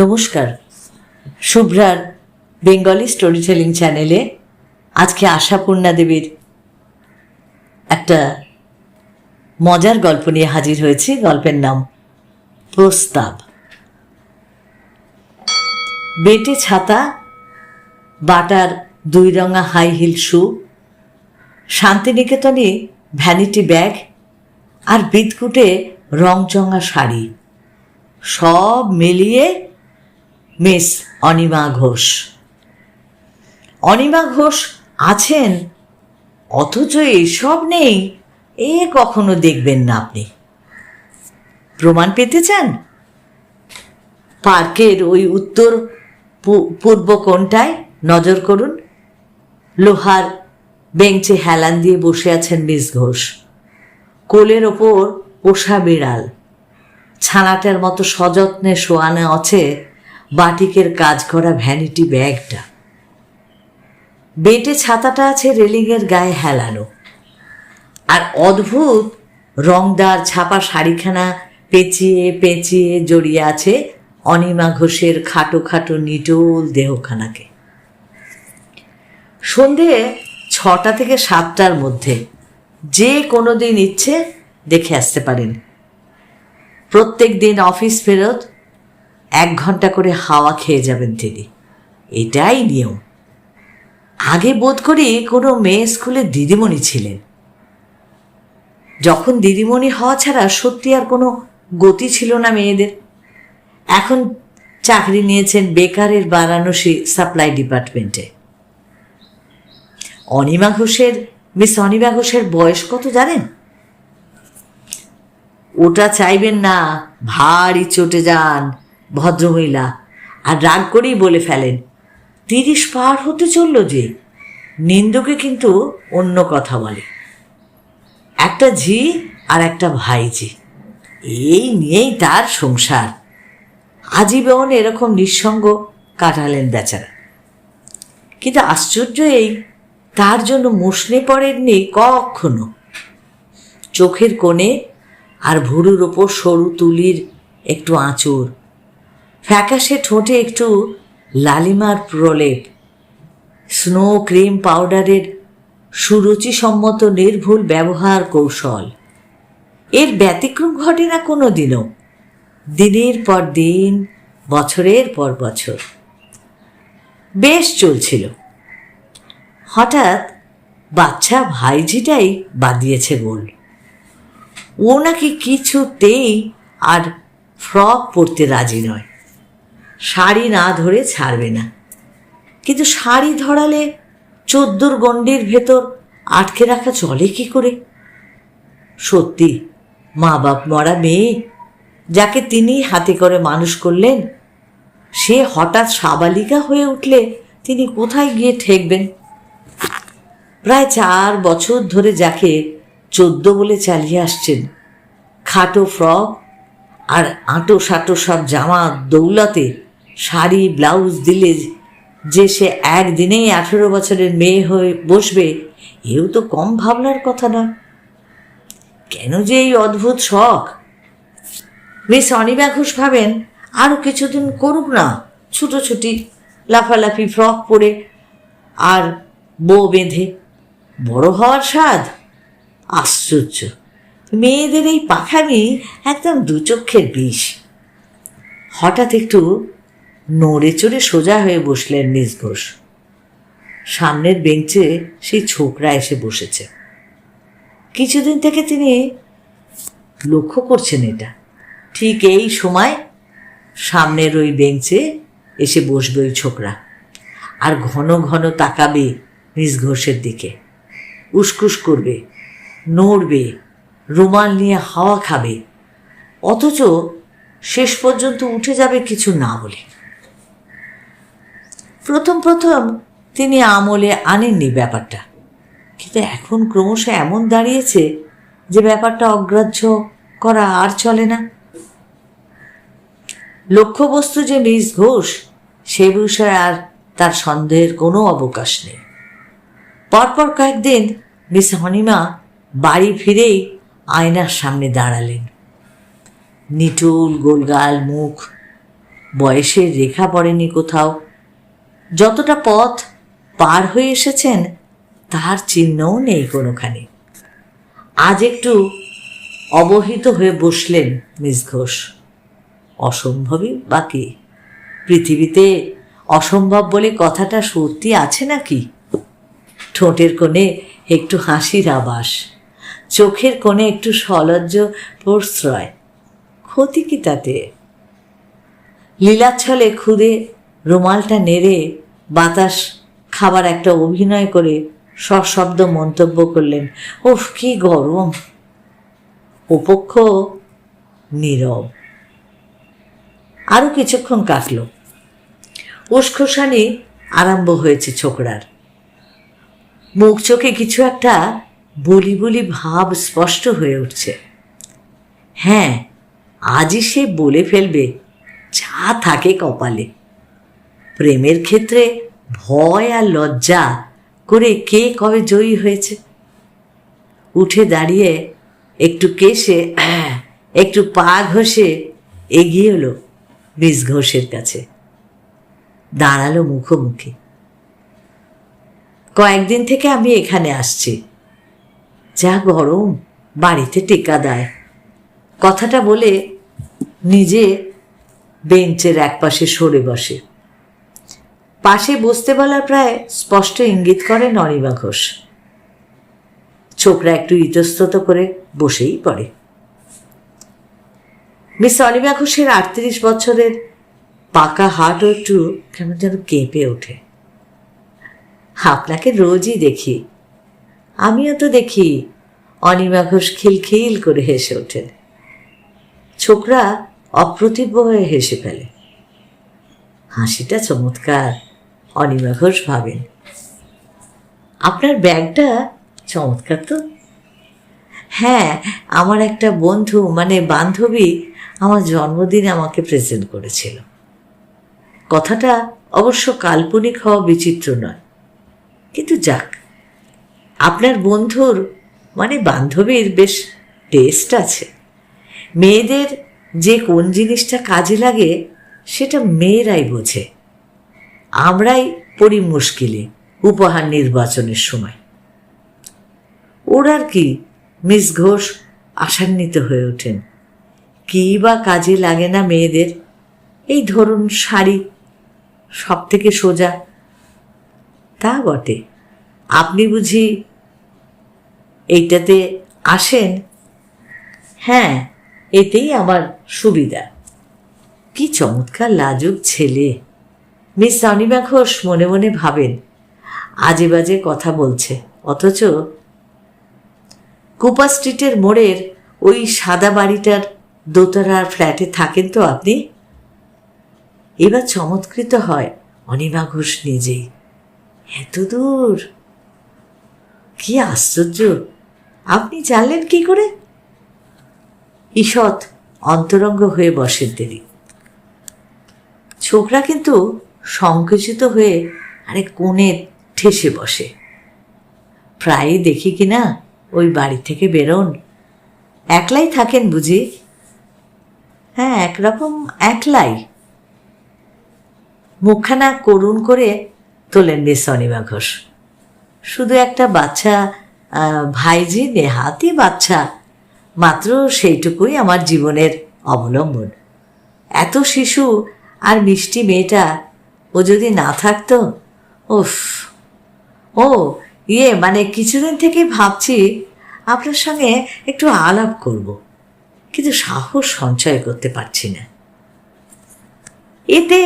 নমস্কার। শুভ্রার Bengali story telling চ্যানেলে আজকে আশাপূর্ণা দেবীর একটা মজার গল্প নিয়ে হাজির হয়েছি। গল্পের নাম প্রস্তাব। বেটে ছাতা, বাটার দুই রঙা হাই হিল শু শান্তিনিকেতনে ভ্যানিটি ব্যাগ আর বিদকুটে রংচঙা শাড়ি। সব মিলিয়ে মিস অনিমা ঘোষ। অনিমা ঘোষ আছেন, অথচ এসব নেই, এ কখনো দেখবেন না আপনি। প্রমাণ পেতে চান? পার্কের ওই উত্তর পূর্ব কোণটায় নজর করুন। লোহার বেঞ্চে হেলান দিয়ে বসে আছেন মিস ঘোষ। কোলের ওপর পোষা বিড়াল। ছানাটার মতো সযত্নে শোয়ানো আছে বাটিকের কাজ করা ভ্যানিটি ব্যাগটা। বেটে ছাতাটা আছে রেলিংয়ের গায়ে হেলানো। আর অদ্ভুত রংদার ছাপা শাড়িখানা পেঁচিয়ে পেঁচিয়ে জড়িয়ে আছে অনিমা ঘোষের খাটো খাটো নিটোল দেহখানাকে। সন্ধে ছটা থেকে সাতটার মধ্যে যে কোনো দিন ইচ্ছে দেখে আসতে পারেন। প্রত্যেক দিন অফিস ফেরত এক ঘণ্টা করে হাওয়া খেয়ে যাবেন তিনি। এটাই নিয়ম। আগে বোধ করি কোনো মেয়ে স্কুলে দিদিমণি ছিলেন। যখন দিদিমণি হওয়া ছাড়া সত্যি আর কোনো গতি ছিল না মেয়েদের। এখন চাকরি নিয়েছেন বেকারের বারাণসী সাপ্লাই ডিপার্টমেন্টে। অনিমা ঘোষের, মিস অনিমা ঘোষের বয়স কত জানেন? ওটা চাইবেন না, ভারী চটে যান ভদ্রমহিলা। আর রাগ করেই বলে ফেলেন, তিরিশ পার হতে চলল যে। নিন্দুকে কিন্তু অন্য কথা বলে। একটা ঝি আর একটা ভাইঝি। এই নিয়েই তার সংসার। আজীবন এরকম নিঃসঙ্গ কাটালেন বেচারা। কিন্তু আশ্চর্য এই, তার জন্য মুসনে পড়েননি কখনো। চোখের কোণে আর ভুরুর ওপর সরু তুলির একটু আঁচড়। ফ্যাকাশে ঠোঁটে একটু লালিমার প্রলেপ। স্নো ক্রিম পাউডারের সুরুচিসম্মত নির্ভুল ব্যবহার কৌশল। এর ব্যতিক্রম ঘটে না কোনো দিনও দিনের পর দিন, বছরের পর বছর। বেশ চলছিল। হঠাৎ বাচ্চা ভাইঝিটাই বাদিয়েছে গোল। ও নাকি কিছুতেই আর ফ্রক পরতে রাজি নয়। শাড়ি না ধরে ছাড়বে না। কিন্তু শাড়ি ধরালে চোদ্দোর গণ্ডির ভেতর আটকে রাখা চলে কি করে? সত্যি মা বাপ মরা মেয়ে, যাকে তিনি হাতে করে মানুষ করলেন, সে হঠাৎ সাবালিকা হয়ে উঠলে তিনি কোথায় গিয়ে ঠেকবেন? প্রায় চার বছর ধরে যাকে চোদ্দ বলে চালিয়ে আসছেন, খাটো ফ্রক আর আঁটো সাঁটো সব জামা দৌলতে শাড়ি, ব্লাউজ দিলে যে সে একদিনেই আঠেরো বছরের মেয়ে হয়ে বসবে, এও তো কম ভাবনার কথা না। কেন যে এই অদ্ভুত শখ? মিস অনিমা ঘোষ ভাবেন আরও কিছুদিন করুক না। ছুটোছুটি, লাফালাফি, ফ্রক পরে আর বো বেঁধে। বড় হওয়ার স্বাদ? আশ্চর্য। মেয়েদের এই পাখামি একদম দুচক্ষের বিষ। হঠাৎ একটু নড়ে চড়ে সোজা হয়ে বসলেন নিজ ঘোষ সামনের বেঞ্চে সেই ছোকরা এসে বসেছে। কিছুদিন থেকে তিনি লক্ষ্য করছেন এটা। ঠিক এই সময় সামনের ওই বেঞ্চে এসে বসবে ওই ছোকরা আর ঘন ঘন তাকাবে নিজ ঘোষের দিকে। উসকুস করবে, নড়বে, রুমাল নিয়ে হাওয়া খাবে। অথচ শেষ পর্যন্ত উঠে যাবে কিছু না বলে। প্রথম প্রথম তিনি আমলে আনেননি ব্যাপারটা। কিন্তু এখন ক্রমশ এমন দাঁড়িয়েছে যে ব্যাপারটা অগ্রাহ্য করা আর চলে না। লক্ষ্যবস্তু যে মিস ঘোষ, সে বিষয়ে আর তার সন্দেহের কোনো অবকাশ নেই। পরপর কয়েকদিন মিস হনিমা বাড়ি ফিরেই আয়নার সামনে দাঁড়ালেন। নিটুল, গোলগাল, মুখ, বয়সের রেখা পড়েনি কোথাও। যতটা পথ পার হয়ে এসেছেন, তার চিহ্নও নেই কোনোখানে। আজ একটু অবহিত হয়ে বসলেন মিস ঘোষ। অসম্ভবই বাকি পৃথিবীতে অসম্ভব বলে কথাটা সত্যি আছে নাকি? ঠোঁটের কোণে একটু হাসির আবাস চোখের কোণে একটু সলজ্জ প্রশ্রয়। ক্ষতি কি তাতে? লীলাচ্ছলে খুদে রুমালটা নেড়ে বাতাস, খাবার একটা অভিনয় করে সশব্দ মন্তব্য করলেন, ওফ, কি গরম! উপক্ষ নীরব। আরও কিছুক্ষণ কাটল। উস্খোসানি আরম্ভ হয়েছে ছোকরার। মুখ চোখে কিছু একটা বলি বলি ভাব স্পষ্ট হয়ে উঠছে। হ্যাঁ আজই সে বলে ফেলবে, যা থাকে কপালে। প্রেমের ক্ষেত্রে ভয় আর লজ্জা করে কে কবে জয়ী হয়েছে? উঠে দাঁড়িয়ে একটু কেশে, একটু পা ঘষে এগিয়ে এলো মিস ঘোষের কাছে। দাঁড়াল মুখোমুখি। কয়েকদিন থেকে আমি এখানে আসছি। যা গরম, বাড়িতে টেকা দেয়। কথাটা বলে নিজে বেঞ্চের একপাশে সরে বসে। পাশে বসতে বলার প্রায় স্পষ্ট ইঙ্গিত করে নরিমা ঘোষ। ছোকরা একটু ইতস্তত করে বসেই পড়ে। মিস অনিমা ঘোষের আটত্রিশ বছরের পাকা হাটও একটু কেমন যেন কেঁপে ওঠে। আপনাকে রোজই দেখি। আমিও তো দেখি অনিমা ঘোষ খিলখিল করে হেসে ওঠেন ছোকরা অপ্রতিভ হয়ে হেসে ফেলে। হাসিটা চমৎকার। অনিমা ঘোষ ভাবেন। আপনার ব্যাগটা চমৎকার তো। হ্যাঁ আমার একটা বন্ধু মানে বান্ধবী আমার জন্মদিনে আমাকে প্রেজেন্ট করেছিল। কথাটা অবশ্য কাল্পনিক হওয়া বিচিত্র নয়। কিন্তু যাক, আপনার বন্ধুর মানে বান্ধবীর বেশ টেস্ট আছে। মেয়েদের যে কোন জিনিসটা কাজে লাগে, সেটা মেয়েরাই বোঝে। আমরাই পড়ি মুশকিলে উপহার নির্বাচনের সময়। ওর আর কি, মিস ঘোষ আশান্বিত হয়ে ওঠেন। কী বা কাজে লাগে না মেয়েদের? এই ধরুন শাড়ি সব থেকে সোজা। তা বটে। আপনি বুঝি এইটাতে আসেন? হ্যাঁ এতেই আমার সুবিধা। কি চমৎকার লাজুক ছেলে। মিস অনিমা ঘোষ মনে মনে ভাবেন আজে বাজে কথা বলছে, অথচ কুপা স্ট্রিটের মোড়ের ওই সাদা বাড়িটার দোতলার ফ্ল্যাটে থাকেন তো আপনি? এবার চমৎকৃত হয় অনিমা ঘোষ নিজেই। এত দূর? কি আশ্চর্য! আপনি জানলেন কি করে? ঈষৎ অন্তরঙ্গ হয়ে বসেন তিনি। ছোকরা কিন্তু সংকুচিত হয়ে আরেক কোণে ঠেসে বসে। প্রায়ই দেখি কি না ওই বাড়ি থেকে বেরোন। একলাই থাকেন বুঝি? হ্যাঁ একরকম একলাই। মুখখানা করুণ করে তোলেন মিস অনিমা ঘোষ। শুধু একটা বাচ্চা ভাইজি নেহাতি বাচ্চা, মাত্র সেইটুকুই আমার জীবনের অবলম্বন। এত শিশু আর মিষ্টি মেয়েটা ও যদি না থাকতো? উফ। ও ইয়ে মানে কিছুদিন থেকে ভাবছি আপনার সঙ্গে একটু আলাপ করব, কিন্তু সাহস সঞ্চয় করতে পারছি না। এতে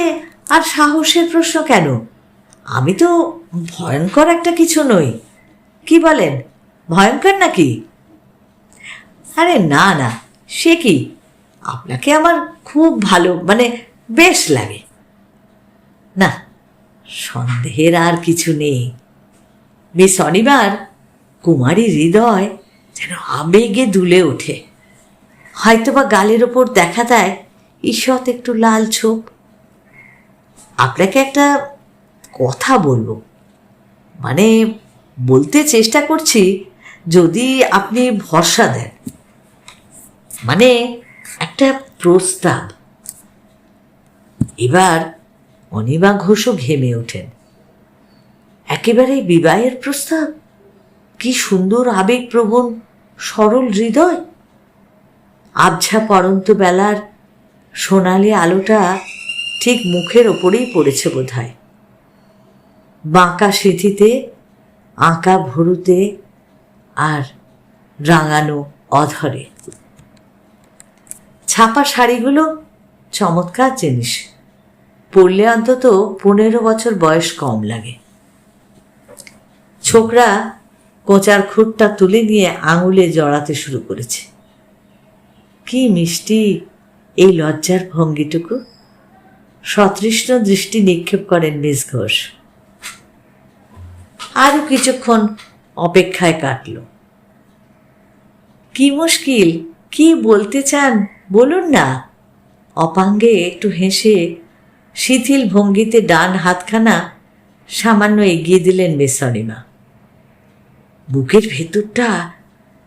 আর সাহসের প্রশ্ন কেন? আমি তো ভয়ঙ্কর একটা কিছু নই। কি বলেন? ভয়ঙ্কর নাকি? আরে না না, সে কি? আপনাকে আমার খুব ভালো মানে বেশ লাগে। না, সন্দেহের আর কিছু নেই। মিস অনিবার কুমারী হৃদয় যেন আবেগে দুলে ওঠে। হয়তোবা গালের ওপর দেখা দেয়, ঈষৎ একটু লাল ছোপ। আপনাকে একটা কথা বলব। মানে বলতে চেষ্টা করছি, যদি আপনি ভরসা দেন। মানে একটা প্রস্তাব। এবার অনিমা ঘোষও ঘেমে ওঠেন। একেবারে বিবাহের প্রস্তাব? কি সুন্দর আবেগপ্রবণ, সরল হৃদয়? আবঝা পরন্ত বেলার সোনালি আলোটা ঠিক মুখের ওপরেই পড়েছে বোধ হয় বাঁকা সিঁথিতে, আঁকা ভরুতে আর রাঙানো অধরে। ছাপা শাড়িগুলো চমৎকার জিনিস। পরলে অন্তত পনেরো বছর বয়স কম লাগে। ছোকরা কোচার খুঁটটা তুলে নিয়ে আঙুলে জড়াতে শুরু করেছে। কি মিষ্টি এই লজ্জার ভঙ্গিটুকু। সতৃষ্ণ দৃষ্টি নিক্ষেপ করেন মিস ঘোষ। আরও কিছুক্ষণ অপেক্ষায় কাটল। কি মুশকিল, কি বলতে চান, বলুন না। অপাঙ্গে একটু হেসে শিথিল ভঙ্গিতে ডান হাতখানা সামান্য এগিয়ে দিলেন মিস অনিমা বুকের ভেতরটা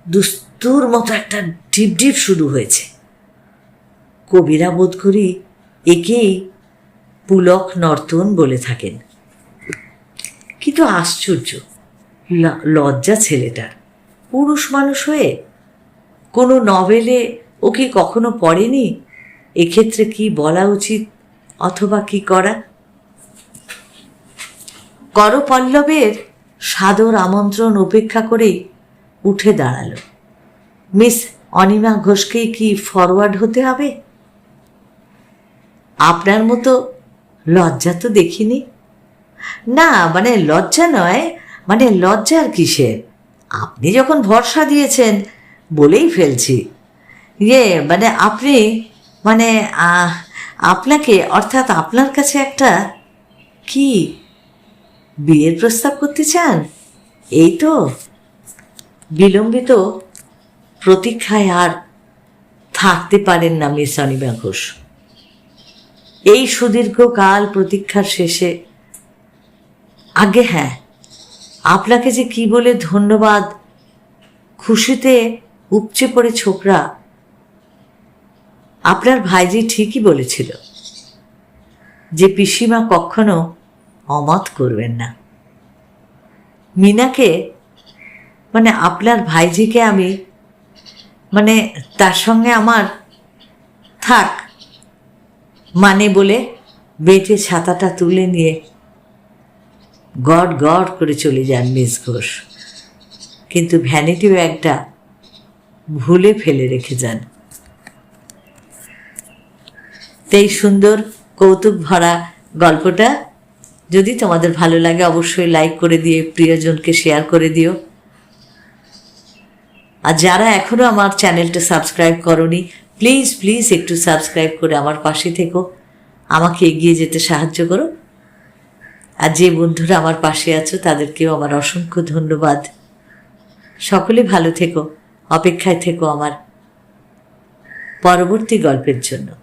দুস্তুর মতো একটা ডিপ শুরু হয়েছে। কবিরা বোধ করি একেই পুলক নর্তন বলে থাকেন। কিন্তু আশ্চর্য লজ্জা ছেলেটার। পুরুষ মানুষ হয়ে কোনো নভেলে ও কি কখনো পড়েনি? এক্ষেত্রে কি বলা উচিত অথবা কি করা? করপল্লবের সাদর আমন্ত্রণ উপেক্ষা করেই উঠে দাঁড়াল। মিস অনিমা ঘোষকেই কি ফরওয়ার্ড হতে হবে? আপনার মতো লজ্জা তো দেখিনি। না মানে লজ্জা নয় মানে লজ্জার কিসের? আপনি যখন ভরসা দিয়েছেন বলেই ফেলছি। ইয়ে মানে আপনি মানে আহ, আপনাকে, অর্থাৎ আপনার কাছে একটা কি বিয়ের প্রস্তাব করতে চান? এই তো। বিলম্বিত প্রতীক্ষায় আর থাকতে পারেন না মিস অনিমা ঘোষ এই সুদীর্ঘকাল প্রতীক্ষার শেষে আগে হ্যাঁ আপনাকে যে কি বলে ধন্যবাদ, খুশিতে উপচে পড়ে ছোকরা আপনার ভাইজি ঠিকই বলেছিল যে পিসিমা কখনো অমত করবেন না। মিনাকে মানে আপনার ভাইজিকে আমি মানে তার সঙ্গে আমার থাক মানে বলে বেটে ছাতাটা তুলে নিয়ে গড গড করে চলে যান মিস ঘোষ। কিন্তু ভ্যানিটি ব্যাগটা ভুলে ফেলে রেখে যান। এই সুন্দর কৌতুক ভরা গল্পটা। যদি তোমাদের ভালো লাগে, অবশ্যই লাইক করে দিয়ে প্রিয়জনকে শেয়ার করে দিও। আর যারা এখনও আমার চ্যানেলটা সাবস্ক্রাইব করনি প্লিজ প্লিজ একটু সাবস্ক্রাইব করে আমার পাশে থেকো। আমাকে এগিয়ে যেতে সাহায্য করো। আর যে বন্ধুরা আমার পাশে আছো, তাদেরকেও আমার অসংখ্য ধন্যবাদ। সকলে ভালো থেকো, অপেক্ষায় থেকো আমার পরবর্তী গল্পের জন্য।